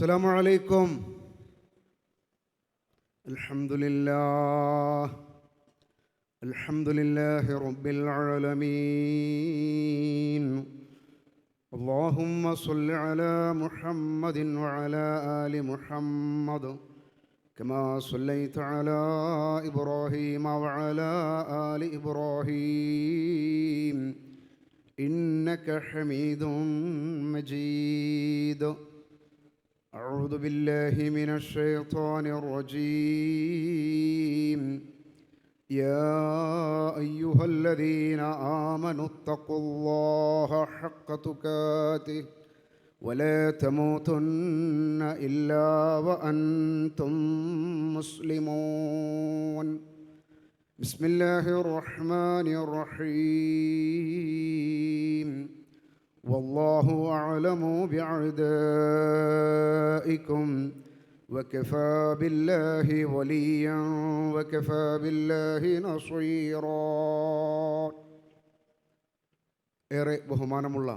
السلام عليكم الحمد لله الحمد لله رب العالمين اللهم صل على محمد وعلى آل محمد كما صليت على إبراهيم وعلى آل إبراهيم إنك حميد مجيد أعوذ بالله من الشيطان الرجيم. يا أيها الذين آمنوا اتقوا الله حق تقاته ولا تموتن إلا وأنتم مسلمون. بسم الله الرحمن الرحيم. والله أعلم بعدائكم وكفى بالله وليا وكفى بالله نصيرا ഏറെ ബഹുമാനമുള്ള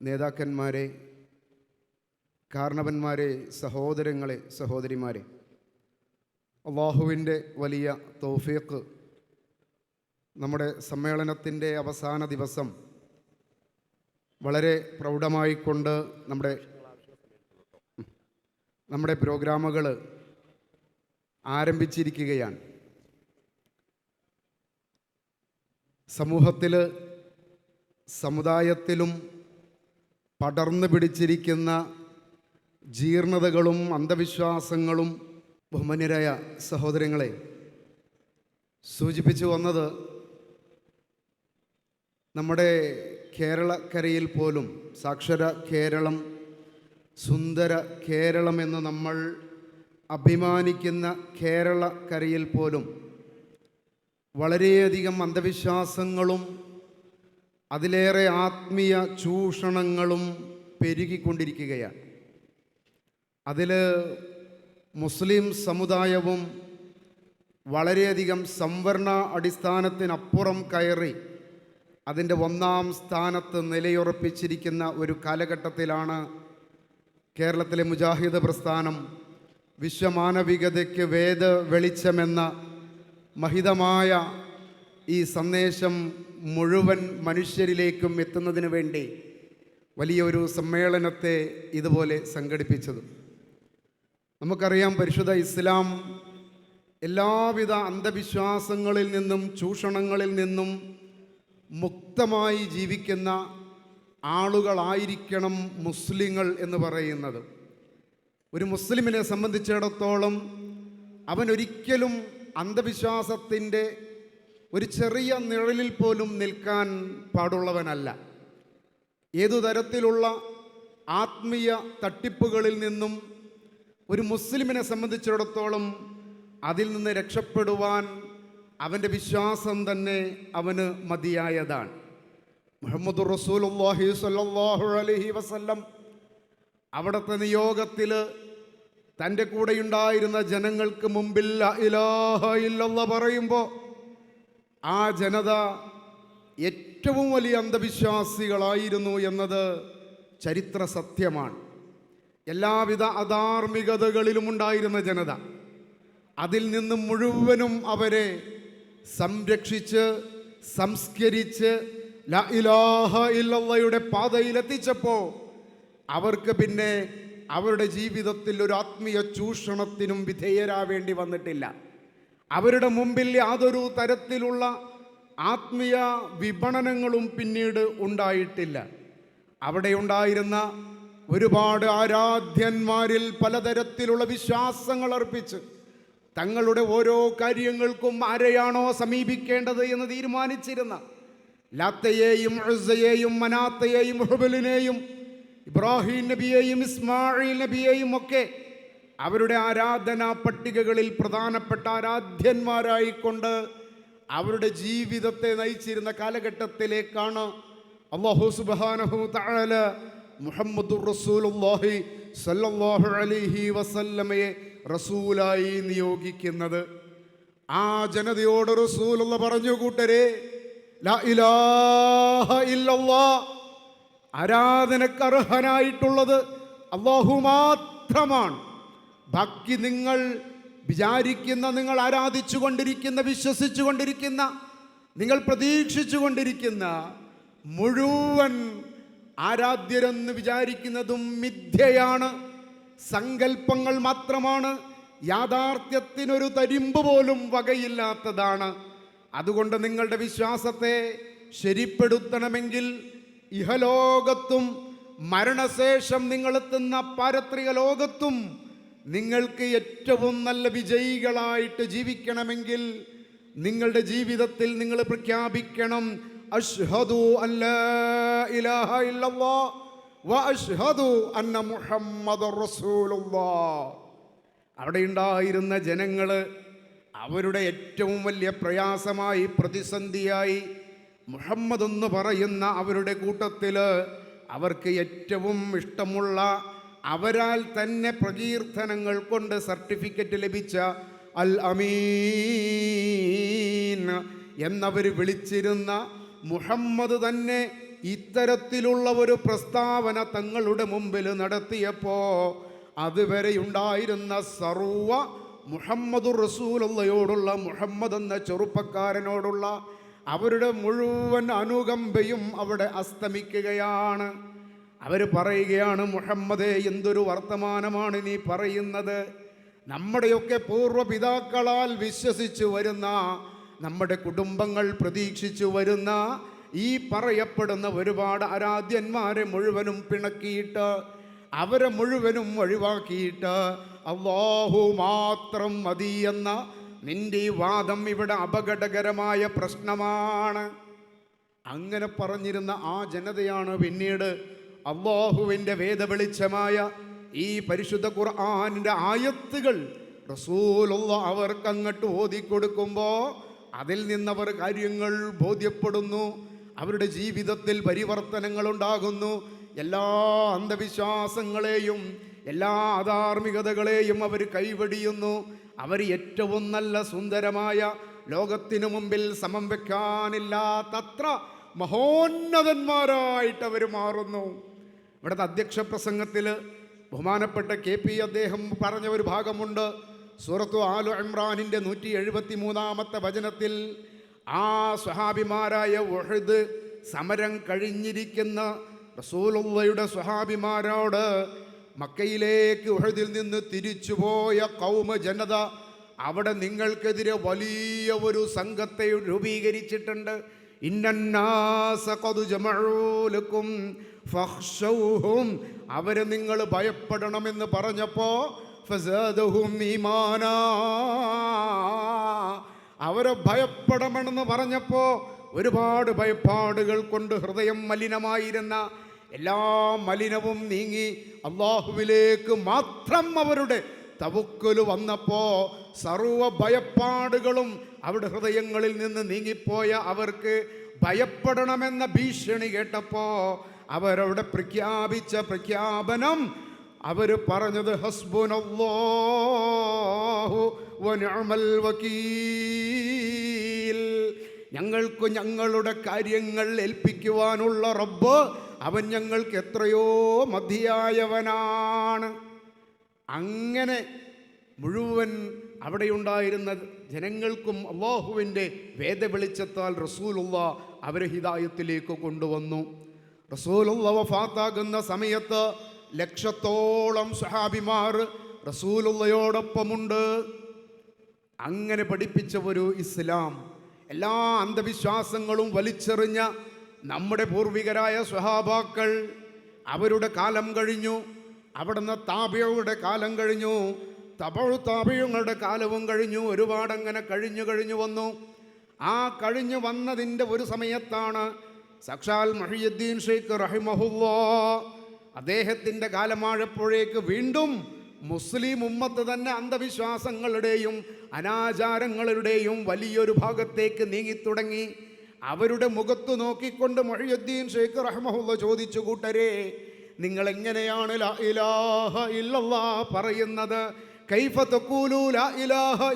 നേതാക്കന്മാരെ കാരണവന്മാരെ സഹോദരങ്ങളെ സഹോദരിമാരെ അള്ളാഹുവിൻ്റെ വലിയ തൗഫീഖ് നമ്മുടെ സമ്മേളനത്തിൻ്റെ അവസാന ദിവസം വളരെ പ്രൗഢമായിക്കൊണ്ട് നമ്മുടെ നമ്മുടെ പ്രോഗ്രാമുകൾ ആരംഭിച്ചിരിക്കുകയാണ്. സമൂഹത്തിൽ സമുദായത്തിലും പടർന്നു പിടിച്ചിരിക്കുന്ന ജീർണതകളും അന്ധവിശ്വാസങ്ങളും ബഹുമാന്യരായ സഹോദരങ്ങളെ സൂചിപ്പിച്ചു വന്നത് നമ്മുടെ കേരളക്കരയിൽ പോലും സാക്ഷര കേരളം സുന്ദര കേരളം എന്ന് നമ്മൾ അഭിമാനിക്കുന്ന കേരളക്കരയിൽ പോലും വളരെയധികം അന്ധവിശ്വാസങ്ങളും അതിലേറെ ആത്മീയ ചൂഷണങ്ങളും പെരുകിക്കൊണ്ടിരിക്കുകയാണ്. അതിൽ മുസ്ലിം സമുദായവും വളരെയധികം സംവരണ അടിസ്ഥാനത്തിനപ്പുറം കയറി അതിന്റെ ഒന്നാം സ്ഥാനത്ത് നിലയുറപ്പിച്ചിരിക്കുന്ന ഒരു കാലഘട്ടത്തിലാണ് കേരളത്തിലെ മുജാഹിദ് പ്രസ്ഥാനം വിശ്വമാനവികതയ്ക്ക് വേദ വെളിച്ചമെന്ന മഹിതമായ ഈ സന്ദേശം മുഴുവൻ മനുഷ്യരിലേക്കും എത്തുന്നതിന് വേണ്ടി വലിയൊരു സമ്മേളനത്തെ ഇതുപോലെ സംഘടിപ്പിച്ചത്. നമുക്കറിയാം പരിശുദ്ധ ഇസ്ലാം എല്ലാവിധ അന്ധവിശ്വാസങ്ങളിൽ നിന്നും ചൂഷണങ്ങളിൽ നിന്നും മുക്തമായി ജീവിക്കുന്ന ആളുകളായിരിക്കണം മുസ്ലിങ്ങൾ എന്ന് പറയുന്നത്. ഒരു മുസ്ലിമിനെ സംബന്ധിച്ചിടത്തോളം അവൻ ഒരിക്കലും അന്ധവിശ്വാസത്തിന്റെ ഒരു ചെറിയ നിഴലിൽ പോലും നിൽക്കാൻ പാടുള്ളവനല്ല. ഏതു തരത്തിലുള്ള ആത്മീയ തട്ടിപ്പുകളിൽ നിന്നും ഒരു മുസ്ലിമിനെ സംബന്ധിച്ചിടത്തോളം അതിൽ നിന്ന് രക്ഷപ്പെടുവാൻ അവന്റെ വിശ്വാസം തന്നെ അവന് മതിയായതാണ്. മുഹമ്മദ് റസൂലുള്ളാഹി സ്വല്ലല്ലാഹു അലൈഹി വസല്ലം അവിടുത്തെ നിയോഗത്തിൽ തന്റെ കൂടെയുണ്ടായിരുന്ന ജനങ്ങൾക്ക് മുമ്പിൽ ഇലാഹ ഇല്ലല്ലാ പറയുമ്പോൾ ആ ജനത ഏറ്റവും വലിയ അന്ധവിശ്വാസികളായിരുന്നു എന്നത് ചരിത്ര സത്യമാണ്. എല്ലാവിധ അധാർമികതകളിലും ഉണ്ടായിരുന്ന ജനത. അതിൽ നിന്നും മുഴുവനും അവരെ സംരക്ഷിച്ച് സംസ്കരിച്ച് ഇല്ലല്ലയുടെ പാതയിലെത്തിച്ചപ്പോൾ അവർക്ക് പിന്നെ അവരുടെ ജീവിതത്തിൽ ഒരു ആത്മീയ ചൂഷണത്തിനും വിധേയരാവേണ്ടി വന്നിട്ടില്ല. അവരുടെ മുമ്പിൽ യാതൊരു തരത്തിലുള്ള ആത്മീയ വിപണനങ്ങളും പിന്നീട് ഉണ്ടായിട്ടില്ല. അവിടെ ഉണ്ടായിരുന്ന ഒരുപാട് ആരാധ്യന്മാരിൽ പലതരത്തിലുള്ള വിശ്വാസങ്ങൾ അർപ്പിച്ച് തങ്ങളുടെ ഓരോ കാര്യങ്ങൾക്കും ആരെയാണോ സമീപിക്കേണ്ടത് എന്ന് തീരുമാനിച്ചിരുന്ന ലാത്തയെയും ഉസ്സയെയും മനാത്തയെയും ഹുബലിനെയും ഇബ്രാഹിം നബിയെയും ഇസ്മായിൽ നബിയെയും ഒക്കെ അവരുടെ ആരാധനാ പട്ടികകളിൽ പ്രധാനപ്പെട്ട ആരാധ്യന്മാരായിക്കൊണ്ട് അവരുടെ ജീവിതത്തെ നയിച്ചിരുന്ന കാലഘട്ടത്തിലേക്കാണ് അള്ളാഹു സുബാനഹു തആല മുഹമ്മദ് റസൂലുള്ളാഹി സല്ലാഹു അലൈഹി വസല്ലമയെ റസൂലായി നിയോഗിക്കുന്നത്. ആ ജനതയോട് റസൂലുള്ള പറഞ്ഞു കൂട്ടരെ ലാ ഇലാഹ ഇല്ലല്ലാ. ആരാധനക്ക് അർഹനായിട്ടുള്ളത് അള്ളാഹു മാത്രമാണ്. ബാക്കി നിങ്ങൾ വിചാരിക്കുന്ന നിങ്ങൾ ആരാധിച്ചു കൊണ്ടിരിക്കുന്ന വിശ്വസിച്ചു കൊണ്ടിരിക്കുന്ന നിങ്ങൾ പ്രതീക്ഷിച്ചു കൊണ്ടിരിക്കുന്ന മുഴുവൻ ആരാധ്യരെന്ന് വിചാരിക്കുന്നതും മിഥ്യയാണ്. സങ്കല്പങ്ങൾ മാത്രമാണ്. യാഥാർത്ഥ്യത്തിനൊരു തരിമ്പ് പോലും വകയില്ലാത്തതാണ്. അതുകൊണ്ട് നിങ്ങളുടെ വിശ്വാസത്തെ ശരിപ്പെടുത്തണമെങ്കിൽ ഇഹലോകത്തും മരണശേഷം നിങ്ങളെത്തുന്ന പാരത്രിക ലോകത്തും നിങ്ങൾക്ക് ഏറ്റവും നല്ല വിജയികളായിട്ട് ജീവിക്കണമെങ്കിൽ നിങ്ങളുടെ ജീവിതത്തിൽ നിങ്ങൾ പ്രഖ്യാപിക്കണം. അഷ്ഹദു അല്ലാ ഇലാഹ ഇല്ലല്ലാഹ് അവിടെ ഉണ്ടായിരുന്ന ജനങ്ങൾ അവരുടെ ഏറ്റവും വലിയ പ്രയാസമായി പ്രതിസന്ധിയായി മുഹമ്മദ് എന്ന് പറയുന്ന അവരുടെ കൂട്ടത്തിൽ അവർക്ക് ഏറ്റവും ഇഷ്ടമുള്ള അവരാൽ തന്നെ പ്രകീർത്തനങ്ങൾ കൊണ്ട് സർട്ടിഫിക്കറ്റ് ലഭിച്ച അൽ അമീൻ എന്നവർ വിളിച്ചിരുന്ന മുഹമ്മദ് തന്നെ ഇത്തരത്തിലുള്ള ഒരു പ്രസ്താവന തങ്ങളുടെ മുമ്പിൽ നടത്തിയപ്പോൾ അതുവരെ ഉണ്ടായിരുന്ന സർവ മുഹമ്മദ് റസൂലുള്ളയോടുള്ള മുഹമ്മദ് എന്ന ചെറുപ്പക്കാരനോടുള്ള അവരുടെ മുഴുവൻ അനുകമ്പയും അവിടെ അസ്തമിക്കുകയാണ്. അവർ പറയുകയാണ് മുഹമ്മദേ എന്തൊരു വർത്തമാനമാണ് നീ പറയുന്നത്? നമ്മുടെയൊക്കെ പൂർവപിതാക്കളാൽ വിശ്വസിച്ചു വരുന്ന നമ്മുടെ കുടുംബങ്ങൾ പ്രതീക്ഷിച്ചു വരുന്ന ഈ പറയപ്പെടുന്ന ഒരുപാട് ആരാധ്യന്മാരെ മുഴുവനും പിണക്കിയിട്ട് അവരെ മുഴുവനും ഒഴിവാക്കിയിട്ട് അള്ളാഹു മാത്രം മതി എന്ന നിന്റെ ഈ വാദം ഇവിടെ അപകടകരമായ പ്രശ്നമാണ്. അങ്ങനെ പറഞ്ഞിരുന്ന ആ ജനതയാണ് പിന്നീട് അള്ളാഹുവിന്റെ വേദവെളിച്ചമായ ഈ പരിശുദ്ധ ഖുർആാനിന്റെ ആയത്തുകൾ റസൂലുള്ള അവർക്ക് അങ്ങോട്ട് ഓതിക്കൊടുക്കുമ്പോൾ അതിൽ നിന്നവർ കാര്യങ്ങൾ ബോധ്യപ്പെടുന്നു. അവരുടെ ജീവിതത്തിൽ പരിവർത്തനങ്ങൾ ഉണ്ടാകുന്നു എല്ലാ അന്ധവിശ്വാസങ്ങളെയും എല്ലാ അധാർമികതകളെയും അവർ കൈവടിയുന്നു. അവർ ഏറ്റവും നല്ല സുന്ദരമായ ലോകത്തിനു മുമ്പിൽ സമം വെക്കാനില്ലാത്തത്ര മഹോന്നതന്മാരായിട്ട് അവർ മാറുന്നു. ഇവിടുത്തെ അധ്യക്ഷ പ്രസംഗത്തിൽ ബഹുമാനപ്പെട്ട കെ പി അദ്ദേഹം പറഞ്ഞ ഒരു ഭാഗമുണ്ട്. സൂറത്തു ആലു ഇമ്രാനിന്റെ നൂറ്റി എഴുപത്തി മൂന്നാമത്തെ വചനത്തിൽ ആ സ്വഹാബിമാരായ വഹദ് സമരം കഴിഞ്ഞിരിക്കുന്ന റസൂലുള്ളയുടെ സ്വഹാബിമാരോട് മക്കയിലേക്ക് ഉഹദിൽ നിന്ന് തിരിച്ചുപോയ കൗമ ജനത അവിടെ നിങ്ങൾക്കെതിരെ വലിയ ഒരു സംഘത്തെ രൂപീകരിച്ചിട്ടുണ്ട്. ഇന്നന്നാസ ഖദ് ജമഊ ലക്കും ഫഖ്ശൗഹും അവരെ നിങ്ങൾ ഭയപ്പെടണമെന്ന് പറഞ്ഞപ്പോൾ ഫസാദഹും ഈമാനാ. അവരെ ഭയപ്പെടണമെന്ന് പറഞ്ഞപ്പോൾ ഒരുപാട് ഭയപ്പാടുകൾ കൊണ്ട് ഹൃദയം മലിനമായിരുന്ന എല്ലാ മലിനവും നീങ്ങി അള്ളാഹുവിലേക്ക് മാത്രം അവരുടെ തവുക്കൽ വന്നപ്പോൾ സർവ ഭയപ്പാടുകളും അവരുടെ ഹൃദയങ്ങളിൽ നിന്ന് നീങ്ങിപ്പോയ അവർക്ക് ഭയപ്പെടണമെന്ന ഭീഷണി കേട്ടപ്പോ അവരവിടെ പ്രഖ്യാപിച്ച പ്രഖ്യാപനം അവർ പറഞ്ഞത് വക്കീൽ ഞങ്ങൾക്ക് ഞങ്ങളുടെ കാര്യങ്ങൾ ഏൽപ്പിക്കുവാനുള്ള റബ്ബ് അവൻ ഞങ്ങൾക്ക് എത്രയോ മതിയായവനാണ്. അങ്ങനെ മുഴുവൻ അവിടെയുണ്ടായിരുന്ന ജനങ്ങൾക്കും അള്ളാഹുവിന്റെ വേദവെളിച്ചത്താൽ റസൂലുള്ള അവരെ ഹിതായത്തിലേക്ക് കൊണ്ടുവന്നു. റസൂലുള്ള വഫാത്താകുന്ന സമയത്ത് ലക്ഷത്തോളം സഹാബിമാർ റസൂലുള്ളയോടൊപ്പമുണ്ട്. അങ്ങനെ പഠിപ്പിച്ച ഒരു ഇസ്ലാം എല്ലാ അന്ധവിശ്വാസങ്ങളും വലിച്ചെറിഞ്ഞ നമ്മുടെ പൂർവികരായ സ്വഹാബാക്കൾ അവരുടെ കാലം കഴിഞ്ഞു അവിടുന്ന് താപിയയുടെ കാലം കഴിഞ്ഞു തപഴു താപിയങ്ങളുടെ കാലവും കഴിഞ്ഞു ഒരുപാട് അങ്ങനെ കഴിഞ്ഞു കഴിഞ്ഞു വന്നു. ആ കഴിഞ്ഞു വന്നതിന്റെ ഒരു സമയത്താണ് സക്ഷാൽ മഹിയുദ്ദീൻ ഷെയ്ഖ് റഹിമഹുല്ലാ അദ്ദേഹത്തിന്റെ കാലമാഴപ്പോഴേക്ക് വീണ്ടും മുസ്ലിം ഉമ്മത്ത് തന്നെ അന്ധവിശ്വാസങ്ങളുടെയും അനാചാരങ്ങളുടെയും വലിയൊരു ഭാഗത്തേക്ക് നീങ്ങിത്തുടങ്ങി. അവരുടെ മുഖത്ത് നോക്കിക്കൊണ്ട് മൊഴിയുദ്ദീൻ ഷെയ്ഖ് റഹ്മുള്ള ചോദിച്ചു കൂട്ടരെ നിങ്ങൾ എങ്ങനെയാണ് ലാ ഇലാഹ പറയുന്നത്? കൈഫ ലാ ഇലാഹ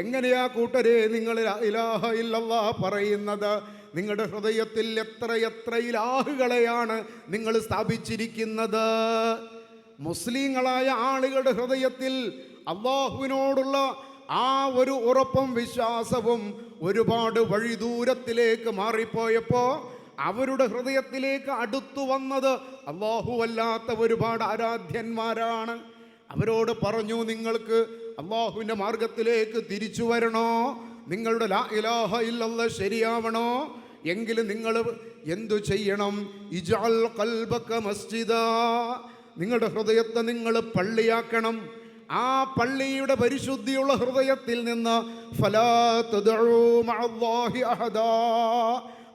എങ്ങനെയാ കൂട്ടരെ നിങ്ങൾ ലാ ഇലാഹ ഇല്ലല്ലാ പറയുന്നത്? നിങ്ങളുടെ ഹൃദയത്തിൽ എത്ര എത്ര ഇലാഹുകളെയാണ് നിങ്ങൾ സ്ഥാപിച്ചിരിക്കുന്നത്? മുസ്ലിങ്ങളായ ആളുകളുടെ ഹൃദയത്തിൽ അള്ളാഹുവിനോടുള്ള ആ ഒരു ഉറപ്പും വിശ്വാസവും ഒരുപാട് വഴിദൂരത്തിലേക്ക് മാറിപ്പോയപ്പോൾ അവരുടെ ഹൃദയത്തിലേക്ക് അടുത്തു വന്നത് അള്ളാഹു അല്ലാത്ത ഒരുപാട് ആരാധ്യന്മാരാണ്. അവരോട് പറഞ്ഞു നിങ്ങൾക്ക് അള്ളാഹുവിന്റെ മാർഗത്തിലേക്ക് തിരിച്ചു വരണോ? നിങ്ങളുടെ ലാ ഇലാഹ ഇല്ലല്ല ശരിയാവണോ? എങ്കിൽ നിങ്ങൾ എന്തു ചെയ്യണം? ഇജാൽ കൽബക്ക മസ്ജിദ. നിങ്ങളുടെ ഹൃദയത്തെ നിങ്ങൾ പള്ളിയാക്കണം. ആ പള്ളിയുടെ പരിശുദ്ധിയുള്ള ഹൃദയത്തിൽ നിന്ന്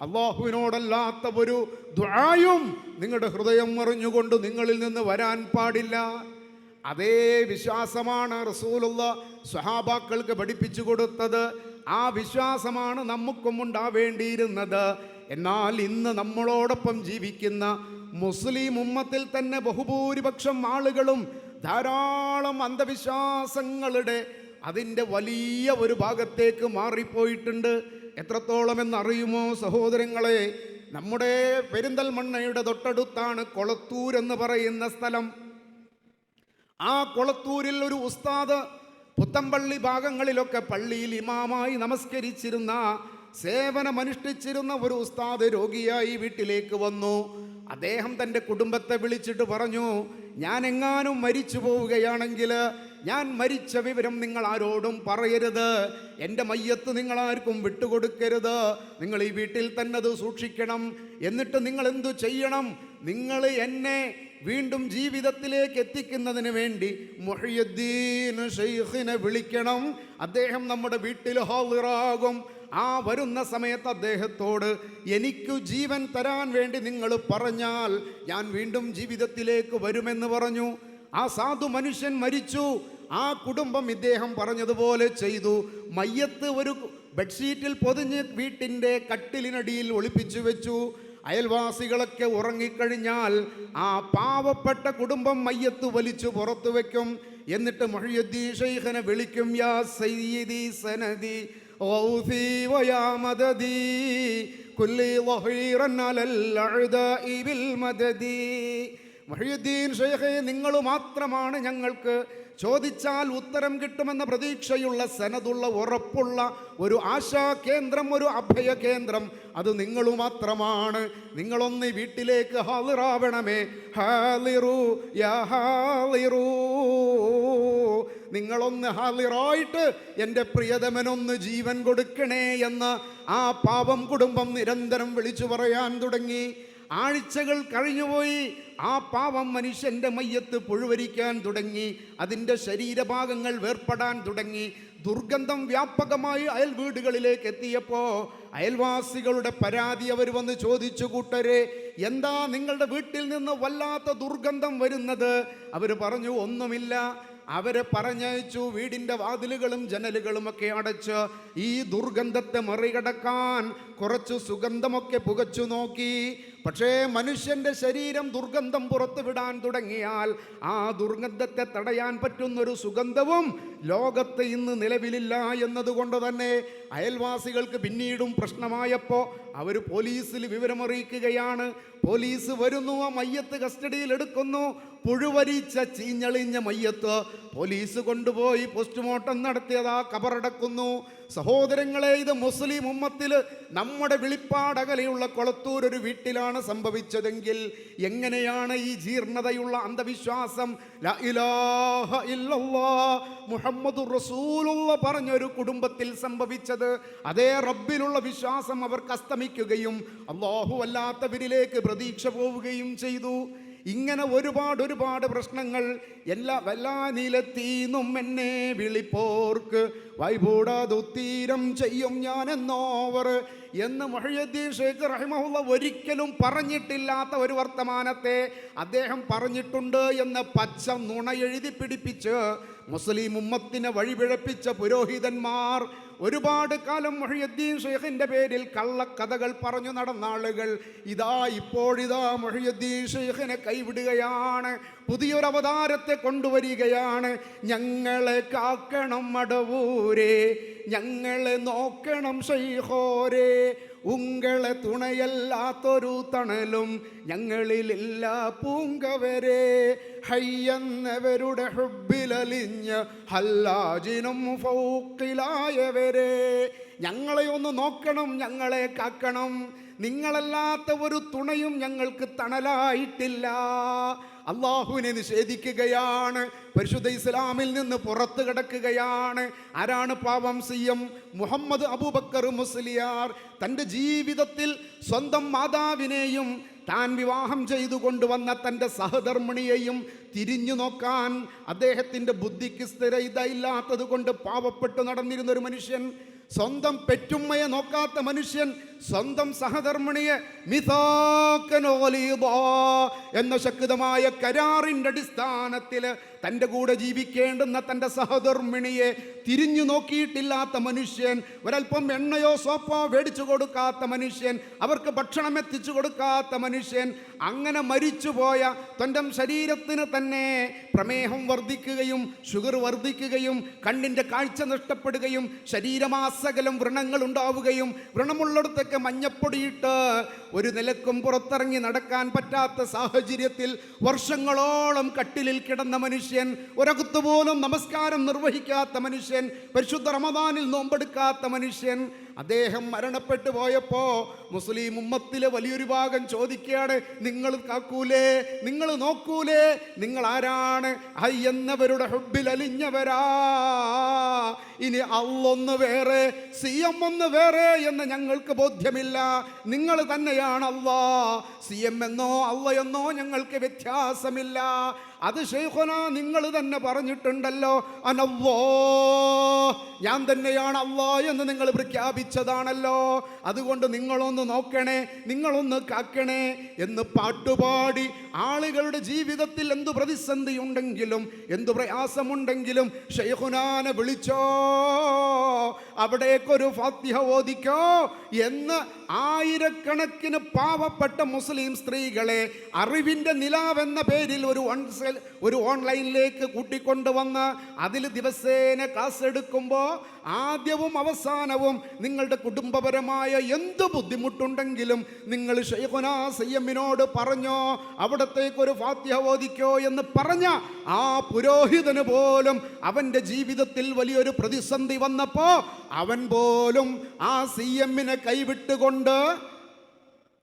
അള്ളാഹുവിനോടല്ലാത്ത ഒരു ദ്വായും നിങ്ങളുടെ ഹൃദയം മറിഞ്ഞുകൊണ്ട് നിങ്ങളിൽ നിന്ന് വരാൻ പാടില്ല. അതേ വിശ്വാസമാണ് റസൂലുള്ള സ്വഹാബാക്കൾക്ക് പഠിപ്പിച്ചു കൊടുത്തത്. ആ വിശ്വാസമാണ് നമുക്കും ഉണ്ടാവേണ്ടിയിരുന്നത്. എന്നാൽ ഇന്ന് നമ്മളോടൊപ്പം ജീവിക്കുന്ന മുസ്ലിം ഉമ്മത്തിൽ തന്നെ ബഹുഭൂരിപക്ഷം ആളുകളും ധാരാളം അന്ധവിശ്വാസങ്ങളുടെ അതിന്റെ വലിയ ഒരു ഭാഗത്തേക്ക് മാറിപ്പോയിട്ടുണ്ട്. എത്രത്തോളം എന്നറിയുമോ സഹോദരങ്ങളെ? നമ്മുടെ പെരിന്തൽമണ്ണയുടെ തൊട്ടടുത്താണ് കൊളത്തൂർ എന്ന് പറയുന്ന സ്ഥലം. ആ കൊളത്തൂരിൽ ഒരു ഉസ്താദ് പുത്തമ്പള്ളി ഭാഗങ്ങളിലൊക്കെ പള്ളിയിൽ ഇമാമായി നമസ്കരിച്ചിരുന്ന സേവനമനുഷ്ഠിച്ചിരുന്ന ഒരു ഉസ്താദ് രോഗിയായി വീട്ടിലേക്ക് വന്നു. അദ്ദേഹം തന്റെ കുടുംബത്തെ വിളിച്ചിട്ട് പറഞ്ഞു ഞാൻ എങ്ങാനും മരിച്ചു പോവുകയാണെങ്കിൽ ഞാൻ മരിച്ച വിവരം നിങ്ങൾ ആരോടും പറയരുത്. എന്റെ മയ്യത്ത് നിങ്ങൾ ആർക്കും വിട്ടുകൊടുക്കരുത്. നിങ്ങൾ ഈ വീട്ടിൽ തന്നെ അത് സൂക്ഷിക്കണം. എന്നിട്ട് നിങ്ങൾ എന്തു ചെയ്യണം? നിങ്ങൾ എന്നെ വീണ്ടും ജീവിതത്തിലേക്ക് എത്തിക്കുന്നതിന് വേണ്ടി മുഹയ്യദ്ദീൻ ഷെയ്ഖിനെ വിളിക്കണം. അദ്ദേഹം നമ്മുടെ വീട്ടിൽ ഹാളിറാകും ആ വരുന്ന സമയത്ത് അദ്ദേഹത്തോട് എനിക്കു ജീവൻ തരാൻ വേണ്ടി നിങ്ങൾ പറഞ്ഞാൽ ഞാൻ വീണ്ടും ജീവിതത്തിലേക്ക് വരുമെന്ന് പറഞ്ഞു. ആ സാധു മനുഷ്യൻ മരിച്ചു. ആ കുടുംബം ഇദ്ദേഹം പറഞ്ഞതുപോലെ ചെയ്തു. മയ്യത്ത് ഒരു ബെഡ്ഷീറ്റിൽ പൊതിഞ്ഞ് വീട്ടിന്റെ കട്ടിലിനടിയിൽ ഒളിപ്പിച്ചു വെച്ചു. അയൽവാസികളൊക്കെ ഉറങ്ങിക്കഴിഞ്ഞാൽ ആ പാവപ്പെട്ട കുടുംബം മയ്യത്ത് വലിച്ചു പുറത്തു വയ്ക്കും എന്നിട്ട് മഹിയുദ്ദീഷനെ വിളിക്കും യാ സയ്യിദി സനദി കുല്ലി മദദി. മൊഹീദ്ദീൻ ഷെയ്ഖെ നിങ്ങൾ മാത്രമാണ് ഞങ്ങൾക്ക് ചോദിച്ചാൽ ഉത്തരം കിട്ടുമെന്ന പ്രതീക്ഷയുള്ള സനതുള്ള ഉറപ്പുള്ള ഒരു ആശാ കേന്ദ്രം ഒരു അഭയ കേന്ദ്രം. അത് നിങ്ങൾ മാത്രമാണ്. നിങ്ങളൊന്ന് വീട്ടിലേക്ക് ഹാളിറാവണമേ. ഹാളിറു യാ ഹാളിറു. നിങ്ങളൊന്ന് ഹാളിറായിട്ട് എന്റെ പ്രിയതമനൊന്ന് ജീവൻ കൊടുക്കണേ എന്ന് ആ പാവം കുടുംബം നിരന്തരം വിളിച്ചു പറയാൻ തുടങ്ങി. ആഴ്ചകൾ കഴിഞ്ഞുപോയി. ആ പാവം മനുഷ്യന്റെ മയ്യത്ത് പുഴുവരിക്കാൻ തുടങ്ങി അതിന്റെ ശരീരഭാഗങ്ങൾ വേർപ്പെടാൻ തുടങ്ങി ദുർഗന്ധം വ്യാപകമായി അയൽ വീടുകളിലേക്ക് എത്തിയപ്പോൾ അയൽവാസികളുടെ പരാതി അവർ വന്ന് ചോദിച്ചു കൂട്ടരെ എന്താ നിങ്ങളുടെ വീട്ടിൽ നിന്ന് വല്ലാത്ത ദുർഗന്ധം വരുന്നത്? അവർ പറഞ്ഞു ഒന്നുമില്ല. അവരെ പറഞ്ഞയച്ചു വീടിന്റെ വാതിലുകളും ജനലുകളും ഒക്കെ അടച്ച് ഈ ദുർഗന്ധത്തെ മറികടക്കാൻ കുറച്ച് സുഗന്ധമൊക്കെ പുകച്ചു നോക്കി. പക്ഷേ മനുഷ്യന്റെ ശരീരം ദുർഗന്ധം പുറത്തു വിടാൻ തുടങ്ങിയാൽ ആ ദുർഗന്ധത്തെ തടയാൻ പറ്റുന്നൊരു സുഗന്ധവും ലോകത്ത് ഇന്ന് നിലവിലില്ല എന്നതുകൊണ്ട് തന്നെ അയൽവാസികൾക്ക് പിന്നീടും പ്രശ്നമായപ്പോൾ അവർ പോലീസിൽ വിവരമറിയിക്കുകയാണ്. പോലീസ് വരുന്നു ആ മയ്യത്ത് കസ്റ്റഡിയിൽ എടുക്കുന്നു. പുഴുവരിച്ച ചീഞ്ഞളിഞ്ഞ മയ്യത്ത് പോലീസ് കൊണ്ടുപോയി പോസ്റ്റ്മോർട്ടം നടത്തിയതാ കബറടക്കുന്നു. സഹോദരങ്ങളെ ഇത് മുസ്ലിം ഉമ്മത്തിൽ നമ്മുടെ വിളിപ്പാടകലെയുള്ള കൊളത്തൂർ ഒരു വീട്ടിലാണ് സംഭവിച്ചതെങ്കിൽ എങ്ങനെയാണ് ഈ ജീർണതയുള്ള അന്ധവിശ്വാസം? മുഹമ്മദ് റസൂലുള്ള പറഞ്ഞൊരു കുടുംബത്തിൽ സംഭവിച്ചത്. അതേ റബ്ബിലുള്ള വിശ്വാസം അവർക്ക് അസ്തമിക്കുകയും അള്ളാഹു അല്ലാത്തവരിലേക്ക് പ്രതീക്ഷ പോവുകയും ചെയ്തു. ഇങ്ങനെ ഒരുപാട് ഒരുപാട് പ്രശ്നങ്ങൾ എല്ലാ വല്ലാ നിലത്തീന്നും എന്നെ വിളിപ്പോർക്ക്. വൈഭൂടാതുത്തീരം ചെയ്യും ഞാൻ എന്നോവർ എന്ന് മൊഹീദ്ദീൻ ഷേഖ് റഹിമുള്ള ഒരിക്കലും പറഞ്ഞിട്ടില്ലാത്ത ഒരു വർത്തമാനത്തെ അദ്ദേഹം പറഞ്ഞിട്ടുണ്ട് എന്ന് പച്ച നുണ എഴുതി പിടിപ്പിച്ച് മുസ്ലിം ഉമ്മത്തിനെ വഴിപിഴപ്പിച്ച പുരോഹിതന്മാർ ഒരുപാട് കാലം മൊഹിയുദ്ദീൻ ഷെയ്ഖിന്റെ പേരിൽ കള്ളക്കഥകൾ പറഞ്ഞു നടന്ന ആളുകൾ ഇതാ ഇപ്പോഴിതാ മൊഹിയുദ്ദീൻ ഷെയ്ഖിനെ കൈവിടുകയാണ് പുതിയൊരു അവതാരത്തെ കൊണ്ടുവരികയാണ്. ഞങ്ങളെ കാക്കണം മടവൂരെ ഞങ്ങളെ നോക്കണം ഷൈഹോരേ ഉങ്ങളെ തുണയല്ലാത്തൊരു തണലും ഞങ്ങളിലില്ല പൂങ്കവരെ. ഹയ്യെന്നവരുടെ ഹുബിലലിഞ്ഞ് ഹല്ലാജിനും ഫൗക്കിലായവരെ ഞങ്ങളെ ഒന്ന് നോക്കണം ഞങ്ങളെ കാക്കണം. നിങ്ങളല്ലാത്ത ഒരു തുണയും ഞങ്ങൾക്ക് തണലായിട്ടില്ല. അള്ളാഹുവിനെ നിഷേധിക്കുകയാണ്. പരിശുദ്ധ ഇസ്ലാമിൽ നിന്ന് പുറത്തു കിടക്കുകയാണ്. ആരാണ് പാവം സി എം മുഹമ്മദ് അബൂബക്കർ മുസ്ലിയാർ? തന്റെ ജീവിതത്തിൽ സ്വന്തം മാതാവിനെയും താൻ വിവാഹം ചെയ്തു കൊണ്ടുവന്ന തന്റെ സഹധർമ്മിണിയെയും തിരിഞ്ഞു നോക്കാൻ അദ്ദേഹത്തിന്റെ ബുദ്ധിക്ക് സ്ഥിരത ഇല്ലാത്തത് കൊണ്ട് പാവപ്പെട്ടു നടന്നിരുന്ന ഒരു മനുഷ്യൻ സ്വന്തം പെറ്റുമ്മയെ നോക്കാത്ത മനുഷ്യൻ സ്വന്തം സഹധർമ്മിണിയെ എന്ന ശക്തമായ കരാറിന്റെ അടിസ്ഥാനത്തിൽ തന്റെ കൂടെ ജീവിക്കേണ്ടുന്ന തന്റെ സഹധർമ്മിണിയെ തിരിഞ്ഞു നോക്കിയിട്ടില്ലാത്ത മനുഷ്യൻ ഒരല്പം എണ്ണയോ സോപ്പോ മേടിച്ചു കൊടുക്കാത്ത മനുഷ്യൻ അവർക്ക് ഭക്ഷണം എത്തിച്ചു കൊടുക്കാത്ത മനുഷ്യൻ അങ്ങനെ മരിച്ചുപോയ തന്റെ ശരീരത്തിന് തന്നെ പ്രമേഹം വർദ്ധിക്കുകയും ഷുഗർ വർദ്ധിക്കുകയും കണ്ണിന്റെ കാഴ്ച നഷ്ടപ്പെടുകയും ശരീരമാസകലം വ്രണങ്ങൾ ഉണ്ടാവുകയും വ്രണമുള്ളിടത്തൊക്കെ മഞ്ഞപ്പൊടിയിട്ട് ഒരു നിലക്കും പുറത്തിറങ്ങി നടക്കാൻ പറ്റാത്ത സാഹചര്യത്തിൽ വർഷങ്ങളോളം കട്ടിലിൽ കിടന്ന മനുഷ്യൻ ഒരകത്തുപോലും നമസ്കാരം നിർവഹിക്കാത്ത മനുഷ്യൻ പരിശുദ്ധ റമദാനിൽ നോമ്പെടുക്കാത്ത മനുഷ്യൻ അദ്ദേഹം മരണപ്പെട്ടു പോയപ്പോ മുസ്ലിം ഉമ്മത്തിലെ വലിയൊരു ഭാഗം ചോദിക്കുകയാണ് നിങ്ങൾ കാക്കൂലേ? നിങ്ങൾ നോക്കൂലേ? നിങ്ങൾ ആരാണ്? ഹൈ എന്നവരുടെ ഹുബിൽ അലിഞ്ഞവരാ. ഇനി അള്ളൊന്ന് വേറെ സി എം ഒന്ന് വേറെ എന്ന് ഞങ്ങൾക്ക് ബോധ്യമില്ല. നിങ്ങൾ തന്നെയാണ് അള്ളാ. സി എം എന്നോ അള്ളയെന്നോ ഞങ്ങൾക്ക് വ്യത്യാസമില്ല. അത് ഷെയ്ഖുന നിങ്ങൾ തന്നെ പറഞ്ഞിട്ടുണ്ടല്ലോ. അനവോ ഞാൻ തന്നെയാണ് അള്ളാ എന്ന് നിങ്ങൾ പ്രഖ്യാപിച്ചതാണല്ലോ. അതുകൊണ്ട് നിങ്ങളൊന്ന് നോക്കണേ നിങ്ങളൊന്ന് കാക്കണേ എന്ന് പാട്ടുപാടി ആളുകളുടെ ജീവിതത്തിൽ എന്തു പ്രതിസന്ധി ഉണ്ടെങ്കിലും എന്തു പ്രയാസമുണ്ടെങ്കിലും ഷെയ്ഖുനാനെ വിളിച്ചോ അവിടേക്കൊരു ഫാത്തിഹ ഓദിക്കോ എന്ന് ആയിരക്കണക്കിന് പാവപ്പെട്ട മുസ്ലിം സ്ത്രീകളെ അറിവിന്റെ നിലാവെന്ന പേരിൽ ഒരു ഓൺസൈ ഒരു ഓൺലൈനിലേക്ക് കൂട്ടിക്കൊണ്ടുവന്ന് അതിൽ ദിവസേന ക്ലാസ് എടുക്കുമ്പോൾ ആദ്യവും അവസാനവും നിങ്ങളുടെ കുടുംബപരമായ എന്ത് ബുദ്ധിമുട്ടുണ്ടെങ്കിലും നിങ്ങൾ ഷെയ്ഖുന സയ്യമ്മിനോട് പറഞ്ഞോ അവിടത്തേക്കൊരു ഫാത്യ ഓദിക്കോ എന്ന് പറഞ്ഞ ആ പുരോഹിതന് പോലും അവന്റെ ജീവിതത്തിൽ വലിയൊരു പ്രതിസന്ധി വന്നപ്പോൾ അവൻ പോലും ആ സി എമ്മിനെ കൈവിട്ടുകൊണ്ട്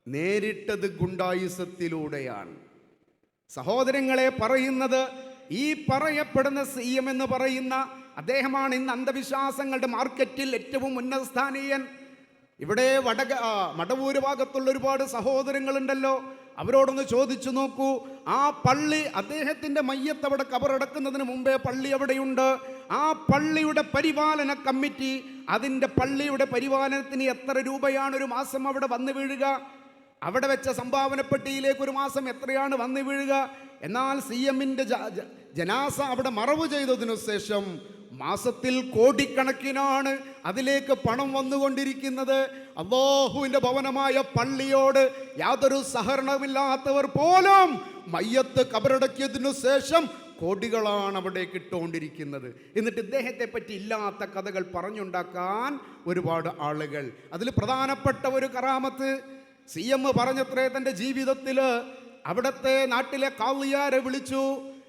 നേരിട്ടത് ഗുണ്ടായുസത്തിലൂടെയാണ്. സഹോദരങ്ങളെ പറയുന്നത് ഈ പറയപ്പെടുന്ന സി എം എന്ന് പറയുന്ന അദ്ദേഹമാണ് ഇന്ന് അന്ധവിശ്വാസങ്ങളുടെ മാർക്കറ്റിൽ ഏറ്റവും ഉന്നതസ്ഥാനീയൻ. ഇവിടെ വടക മടവൂര് ഭാഗത്തുള്ള ഒരുപാട് സഹോദരങ്ങളുണ്ടല്ലോ. അവരോടൊന്ന് ചോദിച്ചു നോക്കൂ. ആ പള്ളി അദ്ദേഹത്തിന്റെ മയ്യത്ത് അവിടെ കബറടക്കുന്നതിന് മുമ്പേ പള്ളി അവിടെയുണ്ട് ആ പള്ളിയുടെ പരിപാലന കമ്മിറ്റി അതിന്റെ പള്ളിയുടെ പരിപാലനത്തിന് എത്ര രൂപയാണ് ഒരു മാസം അവിടെ വന്നു വീഴുക? അവിടെ വെച്ച സംഭാവനപ്പെട്ടിയിലേക്ക് ഒരു മാസം എത്രയാണ് വന്നു വീഴുക? എന്നാൽ സി എമ്മിന്റെ ജനാസ അവിടെ മറവ് ചെയ്തതിനു ശേഷം മാസത്തിൽ കോടിക്കണക്കിനാണ് അതിലേക്ക് പണം വന്നുകൊണ്ടിരിക്കുന്നത്. അള്ളാഹുവിന്റെ ഭവനമായ പള്ളിയോട് യാതൊരു സഹരണമില്ലാത്തവർ പോലും മയ്യത്ത് കബറടക്കിയതിനു ശേഷം കോടികളാണ് അവിടെ കിട്ടുകൊണ്ടിരിക്കുന്നത് എന്നിട്ട് ഇദ്ദേഹത്തെ പറ്റി ഇല്ലാത്ത കഥകൾ പറഞ്ഞുണ്ടാക്കാൻ ഒരുപാട് ആളുകൾ. അതിൽ പ്രധാനപ്പെട്ട ഒരു കറാമത്ത് സി എം പറഞ്ഞത്രേ തന്റെ ജീവിതത്തിൽ അവിടുത്തെ നാട്ടിലെ കാളിയാരെ വിളിച്ചു.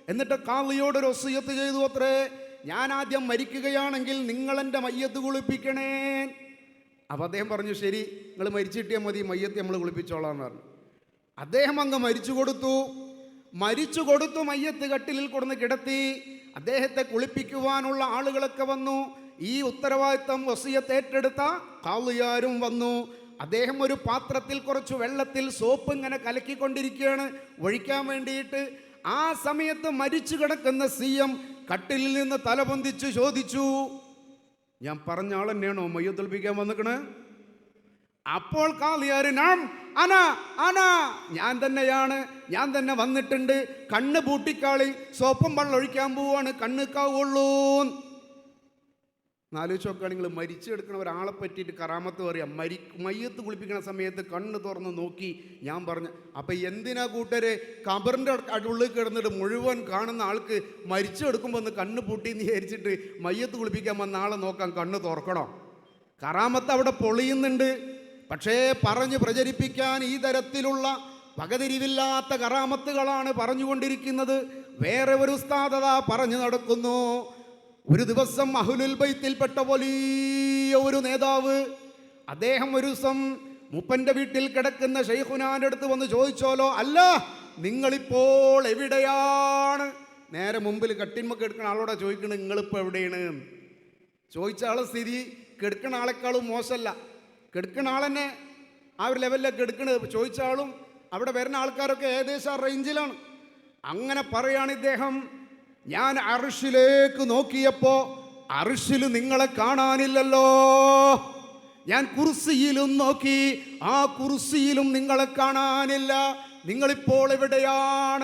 എന്നിട്ട് കാളിയോട് ഒരു ഒസിയത്ത് ചെയ്തു അത്രേ. ഞാൻ ആദ്യം മരിക്കുകയാണെങ്കിൽ നിങ്ങൾ എന്റെ മയ്യത്ത് കുളിപ്പിക്കണേ. അപ്പോൾ അദ്ദേഹം പറഞ്ഞു ശരി നിങ്ങൾ മരിച്ചിട്ടിയാൽ മതി മയ്യത്ത് നമ്മൾ കുളിപ്പിച്ചോളാം എന്ന് പറഞ്ഞു. അദ്ദേഹം അങ്ങ് മരിച്ചു കൊടുത്തു. മരിച്ചു കൊടുത്തു മയ്യത്ത് കട്ടിലിൽ കൊടുന്ന് കിടത്തി. അദ്ദേഹത്തെ കുളിപ്പിക്കുവാനുള്ള ആളുകളൊക്കെ വന്നു. ഈ ഉത്തരവാദിത്തം വസിയത്ത് ഏറ്റെടുത്ത കാളിയാരും വന്നു. അദ്ദേഹം ഒരു പാത്രത്തിൽ കുറച്ച് വെള്ളത്തിൽ സോപ്പ് ഇങ്ങനെ കലക്കിക്കൊണ്ടിരിക്കുകയാണ്. ഒഴിക്കാൻ വേണ്ടിയിട്ട് ആ സമയത്ത് മരിച്ചു കിടക്കുന്ന സി എം കട്ടിലിൽ നിന്ന് തലപൊന്തിച്ച് ചോദിച്ചു ഞാൻ പറഞ്ഞ ആൾ തന്നെയാണോ മയ്യത്തൊളിപ്പിക്കാൻ വന്നിക്കണേ? അപ്പോൾ നാം ഞാൻ തന്നെയാണ് ഞാൻ തന്നെ വന്നിട്ടുണ്ട്. കണ്ണ് പൂട്ടിക്കാളി സോപ്പും വെള്ളം ഒഴിക്കാൻ പോവാണ്. കണ്ണ് കാവുള്ളൂ നാലോചിച്ച് നോക്കുകയാണെങ്കിൽ മരിച്ചെടുക്കണ ഒരാളെ പറ്റിയിട്ട് കറാമത്ത് പറയാം. മരി മയ്യത്ത് കുളിപ്പിക്കുന്ന സമയത്ത് കണ്ണ് തുറന്ന് നോക്കി ഞാൻ പറഞ്ഞു അപ്പം എന്തിനാ കൂട്ടരെ? കബറിന്റെ ഉള്ളിൽ കിടന്നിട്ട് മുഴുവൻ കാണുന്ന ആൾക്ക് മരിച്ചെടുക്കുമ്പോൾ ഒന്ന് കണ്ണ് പൂട്ടി എന്ന് വിചാരിച്ചിട്ട് മയ്യത്ത് കുളിപ്പിക്കാൻ വന്ന ആളെ നോക്കാൻ കണ്ണ് തുറക്കണോ? കറാമത്ത് അവിടെ പൊളിയുന്നുണ്ട്. പക്ഷേ പറഞ്ഞ് പ്രചരിപ്പിക്കാൻ ഈ തരത്തിലുള്ള പകതിരിവില്ലാത്ത കറാമത്തുകളാണ് പറഞ്ഞുകൊണ്ടിരിക്കുന്നത്. വേറെ ഒരു ഉസ്താദത പറഞ്ഞു നടക്കുന്നു. ഒരു ദിവസം അഹുലുൽ ബൈത്തിൽപ്പെട്ട വലിയ ഒരു നേതാവ് അദ്ദേഹം ഒരു ദിവസം മുപ്പന്റെ വീട്ടിൽ കിടക്കുന്ന ഷെയ്ഖുനാന്റെ അടുത്ത് വന്ന് ചോദിച്ചോലോ അല്ല നിങ്ങളിപ്പോൾ എവിടെയാണ്? നേരെ മുമ്പിൽ കട്ടിന്മ കിടക്കുന്ന ആളോടെ ചോദിക്കണത് നിങ്ങളിപ്പോൾ എവിടെയാണ്? ചോദിച്ച ആളെ സ്ഥിതി കെടുക്കണ ആളെക്കാളും മോശമല്ല കെടുക്കണ ആളെന്നെ ആ ഒരു ലെവലിലേക്ക് എടുക്കണത് ചോദിച്ച ആളും അവിടെ വരുന്ന ആൾക്കാരൊക്കെ ഏകദേശം റേഞ്ചിലാണ് അങ്ങനെ പറയാണ് ഇദ്ദേഹം ഞാൻ അറിഷിലേക്ക് നോക്കിയപ്പോ അറിഷിൽ നിങ്ങളെ കാണാനില്ലല്ലോ. ഞാൻ കുർസിയിലും നോക്കി ആ കുർസിയിലും നിങ്ങളെ കാണാനില്ല. നിങ്ങളിപ്പോൾ എവിടെയാണ്?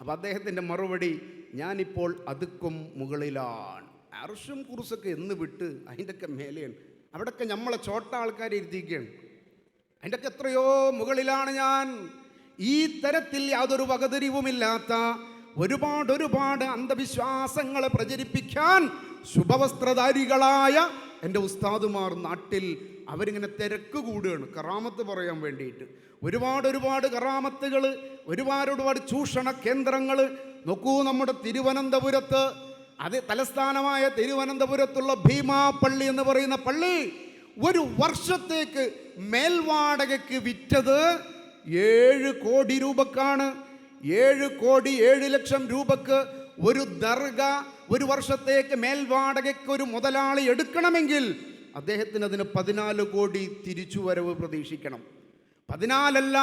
അപ്പം അദ്ദേഹത്തിന്റെ മറുപടി ഞാനിപ്പോൾ അതുക്കും മുകളിലാണ്. അർഷും കുറിസൊക്കെ എന്ന് വിട്ട് അതിന്റെയൊക്കെ മേലെയാണ്. അവിടെയൊക്കെ നമ്മളെ ചോട്ട ആൾക്കാർ ഇരുത്തിക്കുകയാണ് അതിന്റെയൊക്കെ എത്രയോ മുകളിലാണ് ഞാൻ. ഈ തരത്തിൽ യാതൊരു വകതിരിവുമില്ലാത്ത ഒരുപാട് ഒരുപാട് അന്ധവിശ്വാസങ്ങളെ പ്രചരിപ്പിക്കാൻ ശുഭവസ്ത്രധാരികളായ എന്റെ ഉസ്താദുമാർ നാട്ടിൽ അവരിങ്ങനെ തിരക്ക് കൂടുകയാണ്. കറാമത്ത് പറയാൻ വേണ്ടിയിട്ട്. ഒരുപാട് ഒരുപാട് കറാമത്തുകൾ ഒരുപാട് ഒരുപാട് ചൂഷണ കേന്ദ്രങ്ങൾ നോക്കൂ നമ്മുടെ തിരുവനന്തപുരത്ത് അത് തലസ്ഥാനമായ തിരുവനന്തപുരത്തുള്ള ഭീമാ പള്ളി എന്ന് പറയുന്ന പള്ളി ഒരു വർഷത്തേക്ക് മേൽവാടകയ്ക്ക് വിറ്റത് ഏഴ് കോടി രൂപക്കാണ്. ഏഴ് കോടി ഏഴ് ലക്ഷം രൂപക്ക് ഒരു ദർഗ ഒരു വർഷത്തേക്ക് മേൽവാടകയ്ക്ക് ഒരു മുതലാളി എടുക്കണമെങ്കിൽ അദ്ദേഹത്തിന് അതിന് പതിനാല് കോടി തിരിച്ചുവരവ് പ്രതീക്ഷിക്കണം. പതിനാലല്ല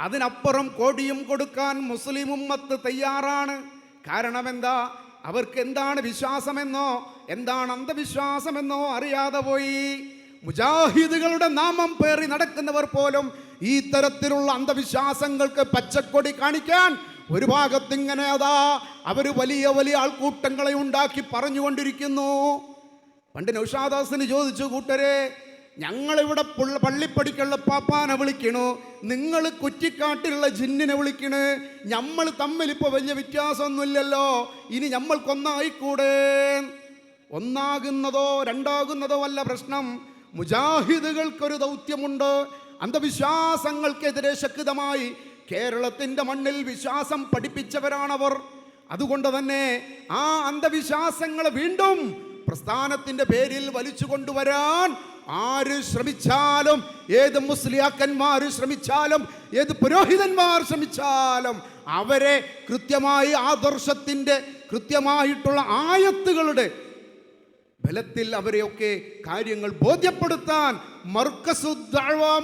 അതിനപ്പുറം കോടിയും കൊടുക്കാൻ മുസ്ലിം ഉമ്മത്ത് തയ്യാറാണ്. കാരണം എന്താ അവർക്ക് എന്താണ് വിശ്വാസമെന്നോ എന്താണ് അന്ധവിശ്വാസമെന്നോ അറിയാതെ പോയി. മുജാഹിദുകളുടെ നാമം പേറി നടക്കുന്നവർ പോലും ഈ തരത്തിലുള്ള അന്ധവിശ്വാസങ്ങൾക്ക് പച്ചക്കൊടി കാണിക്കാൻ ഒരു ഭാഗത്ത് ഇങ്ങനെ അതാ അവർ വലിയ വലിയ ആൾക്കൂട്ടങ്ങളെ ഉണ്ടാക്കി പറഞ്ഞുകൊണ്ടിരിക്കുന്നു. പണ്ട് നൗഷാദാസിന് ചോദിച്ചു കൂട്ടരെ ഞങ്ങളിവിടെ പുള്ള പള്ളിപ്പടിക്കുള്ള പാപ്പാനെ വിളിക്കണു. നിങ്ങൾ കുറ്റിക്കാട്ടിലുള്ള ജിന്നിനെ വിളിക്കണ്. നമ്മൾ തമ്മിൽ ഇപ്പോൾ വലിയ വ്യത്യാസമൊന്നുമില്ലല്ലോ. ഇനി നമ്മൾക്കൊന്നായിക്കൂടെ? ഒന്നാകുന്നതോ രണ്ടാകുന്നതോ അല്ല പ്രശ്നം. മുജാഹിദുകൾക്കൊരു ദൗത്യമുണ്ട്. അന്ധവിശ്വാസങ്ങൾക്കെതിരെ ശക്തമായി കേരളത്തിന്റെ മണ്ണിൽ വിശ്വാസം പഠിപ്പിച്ചവരാണവർ. അതുകൊണ്ട് തന്നെ ആ അന്ധവിശ്വാസങ്ങളെ വീണ്ടും പ്രസ്ഥാനത്തിന്റെ പേരിൽ വലിച്ചു കൊണ്ടുവരാൻ ആര് ശ്രമിച്ചാലും ഏത് മുസ്ലിയാക്കന്മാർ ശ്രമിച്ചാലും ഏത് പുരോഹിതന്മാർ ശ്രമിച്ചാലും അവരെ കൃത്യമായി ആദർശത്തിന്റെ കൃത്യമായിട്ടുള്ള ആയത്തുകളുടെ ബലത്തിൽ അവരെയൊക്കെ കാര്യങ്ങൾ ബോധ്യപ്പെടുത്താൻ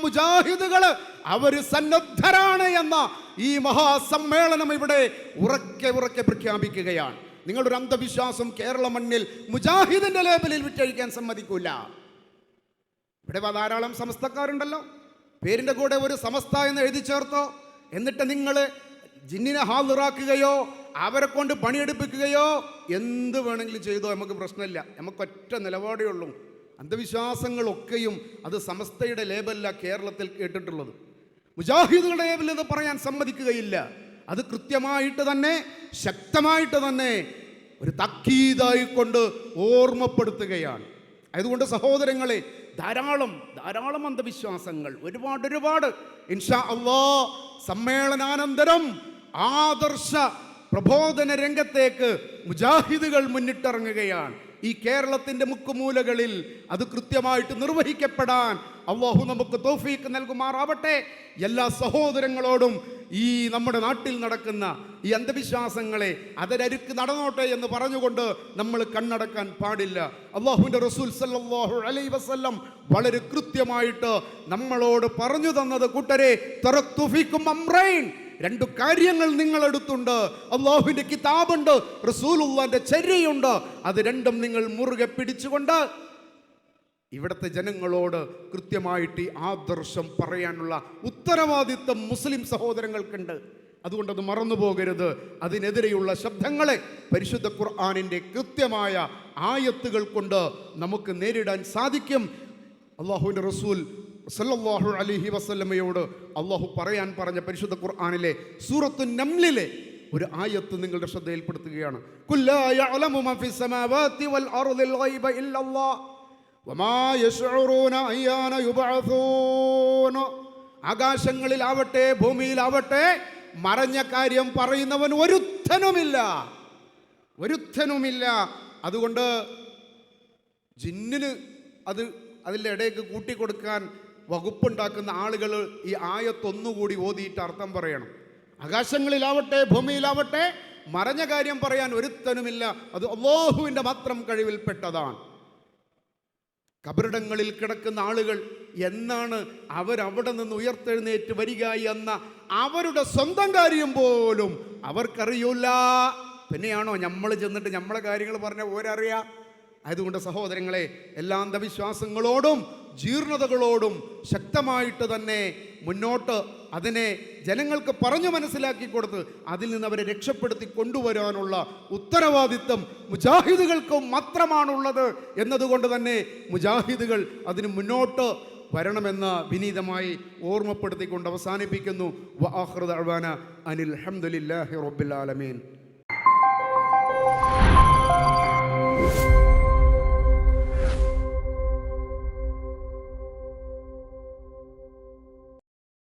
മുജാഹിദുകൾ അവർ സന്നദ്ധരാണ് എന്ന ഈ മഹാസമ്മേളനം ഇവിടെ ഉറക്കെ ഉറക്കെ പ്രഖ്യാപിക്കുകയാണ്. നിങ്ങളൊരു അന്ധവിശ്വാസം കേരള മണ്ണിൽ മുജാഹിദിന്റെ ലേബലിൽ വിറ്റഴിക്കാൻ സമ്മതിക്കൂല. ഇവിടെ ധാരാളം സമസ്തക്കാരുണ്ടല്ലോ. പേരിന്റെ കൂടെ ഒരു സമസ്ത എന്ന് എഴുതി ചേർത്തോ. എന്നിട്ട് നിങ്ങൾ ജിന്നിനെ ഹാജറാക്കുകയോ അവരെ കൊണ്ട് പണിയെടുപ്പിക്കുകയോ എന്ത് വേണമെങ്കിലും ചെയ്തോ നമുക്ക് പ്രശ്നമില്ല. നമുക്ക് ഒറ്റ നിലപാടേ ഉള്ളൂ. അന്ധവിശ്വാസങ്ങളൊക്കെയും അത് സമസ്തയുടെ ലേബലല്ല കേരളത്തിൽ കേട്ടിട്ടുള്ളത്. മുജാഹിദുകളുടെ ലേബലിൽ ഇത് പറയാൻ സമ്മതിക്കുകയില്ല. അത് കൃത്യമായിട്ട് തന്നെ ശക്തമായിട്ട് തന്നെ ഒരു തക്കീതായിക്കൊണ്ട് ഓർമ്മപ്പെടുത്തുകയാണ്. അതുകൊണ്ട് സഹോദരങ്ങളെ ധാരാളം ധാരാളം അന്ധവിശ്വാസങ്ങൾ ഒരുപാട് ഒരുപാട് ഇൻഷാ അള്ളാ സമ്മേളനാനന്തരം ആദർശ പ്രബോധന രംഗത്തേക്ക് മുജാഹിദുകൾ മുന്നിട്ടിറങ്ങുകയാണ്. ഈ കേരളത്തിന്റെ മുക്കുമൂലകളിൽ അത് കൃത്യമായിട്ട് നിർവഹിക്കപ്പെടാൻ അള്ളാഹു നമുക്ക് തോഫീക്ക് നൽകുമാറാവട്ടെ. എല്ലാ സഹോദരങ്ങളോടും ഈ നമ്മുടെ നാട്ടിൽ നടക്കുന്ന ഈ അന്ധവിശ്വാസങ്ങളെ അതിരരുക്ക് നടന്നോട്ടെ എന്ന് പറഞ്ഞുകൊണ്ട് നമ്മൾ കണ്ണടക്കാൻ പാടില്ല. അള്ളാഹുവിന്റെ റസൂൽ സല്ലാഹു അലൈ വസ്ല്ലം വളരെ കൃത്യമായിട്ട് നമ്മളോട് പറഞ്ഞു തന്നത് കൂട്ടരെ തുറത്തുഫിക്കും അമ്രൈൻ രണ്ടു കാര്യങ്ങൾ നിങ്ങളെടുത്തുണ്ട്. അള്ളാഹുവിന്റെ കിതാബുണ്ട് റസൂലുള്ളാന്റെ ചര്യയുണ്ട്. അത് രണ്ടും നിങ്ങൾ മുറുകെ പിടിച്ചുകൊണ്ട് ഇവിടുത്തെ ജനങ്ങളോട് കൃത്യമായിട്ട് ആദർശം പറയാനുള്ള ഉത്തരവാദിത്വം മുസ്ലിം സഹോദരങ്ങൾക്കുണ്ട്. അതുകൊണ്ടത് മറന്നു പോകരുത് അതിനെതിരെയുള്ള ശബ്ദങ്ങളെ പരിശുദ്ധ ഖുർആാനിന്റെ കൃത്യമായ ആയത്തുകൾ കൊണ്ട് നമുക്ക് നേരിടാൻ സാധിക്കും. അള്ളാഹുവിന്റെ റസൂൽ സല്ലല്ലാഹു അലൈഹി വസല്ലമയോട് അള്ളാഹു പറയാൻ പറഞ്ഞ പരിശുദ്ധ ഖുർആാനിലെ സൂറത്തു നംലിലെ ഒരു ആയത്ത് നിങ്ങളുടെ ശ്രദ്ധയിൽപ്പെടുത്തുകയാണ്. ആകാശങ്ങളിലാവട്ടെ ഭൂമിയിലാവട്ടെ മറഞ്ഞ കാര്യം പറയുന്നവൻ ഒരുത്തനുമില്ല. ഒരുത്തനുമില്ല. അതുകൊണ്ട് ജിന്നിന് അത് അതിന്റെ ഇടയ്ക്ക് കൂട്ടിക്കൊടുക്കാൻ വകുപ്പുണ്ടാക്കുന്ന ആളുകൾ ഈ ആയത്തൊന്നുകൂടി ഓതിയിട്ട് അർത്ഥം പറയണം. ആകാശങ്ങളിലാവട്ടെ ഭൂമിയിലാവട്ടെ മറഞ്ഞ കാര്യം പറയാൻ ഒരുത്തനുമില്ല. അത് അള്ളാഹുവിന്റെ മാത്രം കഴിവിൽപ്പെട്ടതാണ്. കബറിടങ്ങളിൽ കിടക്കുന്ന ആളുകൾ എന്നാണ് അവരവിടെ നിന്ന് ഉയർത്തെഴുന്നേറ്റ് വരിക എന്ന അവരുടെ സ്വന്തം കാര്യം പോലും അവർക്കറിയൂല പിന്നെയാണോ നമ്മൾ ചെന്നിട്ട് നമ്മളെ കാര്യങ്ങൾ പറഞ്ഞ ഓരറിയാ? അതുകൊണ്ട് സഹോദരങ്ങളെ എല്ലാ അന്ധവിശ്വാസങ്ങളോടും ജീർണതകളോടും ശക്തമായിട്ട് തന്നെ മുന്നോട്ട് അതിനെ ജനങ്ങൾക്ക് പറഞ്ഞു മനസ്സിലാക്കി കൊടുത്ത് അതിൽ നിന്ന് അവരെ രക്ഷപ്പെടുത്തി കൊണ്ടുവരാനുള്ള ഉത്തരവാദിത്വം മുജാഹിദുകൾക്ക് മാത്രമാണുള്ളത് എന്നതുകൊണ്ട് തന്നെ മുജാഹിദുകൾ അതിന് മുന്നോട്ട് വരണമെന്ന് വിനീതമായി ഓർമ്മപ്പെടുത്തിക്കൊണ്ട് അവസാനിപ്പിക്കുന്നു. അനിൽ ഹംദുലില്ലാഹി റബ്ബിൽ ആലമീൻ.